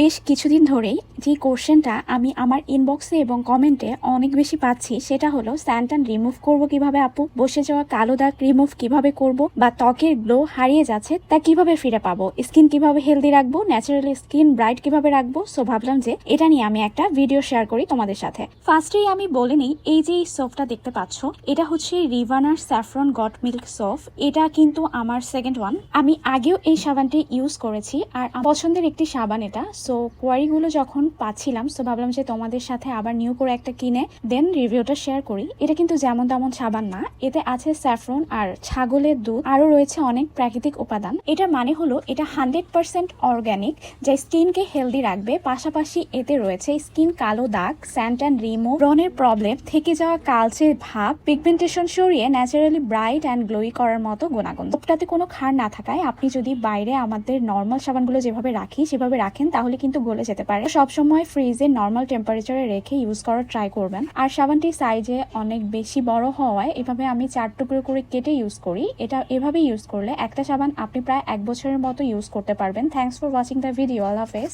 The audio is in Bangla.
বেশ কিছুদিন ধরেই যে কোশ্চেনটা আমি আমার ইনবক্সে এবং কমেন্টে অনেক বেশি পাচ্ছি, সেটা হলো স্যান্টান রিমুভ করব কীভাবে আপু? বসে যাওয়া কালো দাগ রিমুভ কীভাবে করব? বা ত্বকের গ্লো হারিয়ে যাচ্ছে, তা কীভাবে ফিরে পাবো? স্কিন কীভাবে হেলদি রাখব? ন্যাচারালি স্কিন ব্রাইট কীভাবে রাখব? সো ভাবলাম যে এটা নিয়ে আমি একটা ভিডিও শেয়ার করি তোমাদের সাথে। ফার্স্টেই আমি বলে নিই, এই যে এই সোফটা দেখতে পাচ্ছ, এটা হচ্ছে রিভানার স্যাফরন গট মিল্ক সোফ এটা কিন্তু আমার সেকেন্ড ওয়ান আমি আগেও এই সাবানটি ইউজ করেছি, আর পছন্দের একটি সাবান এটা। সো কোয়ারিগুলো যখন পাচ্ছিলাম সো ভাবলাম যে তোমাদের সাথে আবার নিউ করে একটা কিনে দেন রিভিউটা শেয়ার করি। এটা কিন্তু যেমন তেমন সাবান না, এতে আছে স্যাফরন আর ছাগলের দুধ। আরও রয়েছে অনেক প্রাকৃতিক উপাদান। এটা মানে হলো, এটা হান্ড্রেড পার্সেন্ট অর্গ্যানিক যা স্কিনকে হেলদি রাখবে। পাশাপাশি এতে রয়েছে স্কিন কালো দাগ স্যান্ট অ্যান্ড রিমো রনের প্রবলেম থেকে যাওয়া কালচে ভাব পিগমেন্টেশন সরিয়ে ন্যাচারালি ব্রাইট অ্যান্ড গ্লোই করার মতো গুণাগুণ। কোনো ক্ষার না থাকায়, আপনি যদি বাইরে আমাদের নর্মাল সাবানগুলো যেভাবে রাখি, সেভাবে রাখেন তাহলে কিন্তু গলে যেতে পারে। সবসময় ফ্রিজে নর্মাল টেম্পারেচারে রেখে ইউজ করার ট্রাই করবেন। আর সাবানটি সাইজে অনেক বেশি বড় হওয়ায় এভাবে আমি চার টুকরো করে কেটে ইউজ করি। এটা এভাবে ইউজ করলে একটা সাবান আপনি প্রায় এক বছরের মতো ইউজ করতে পারবেন। Thanks for watching the video আল্লাহ হাফেজ।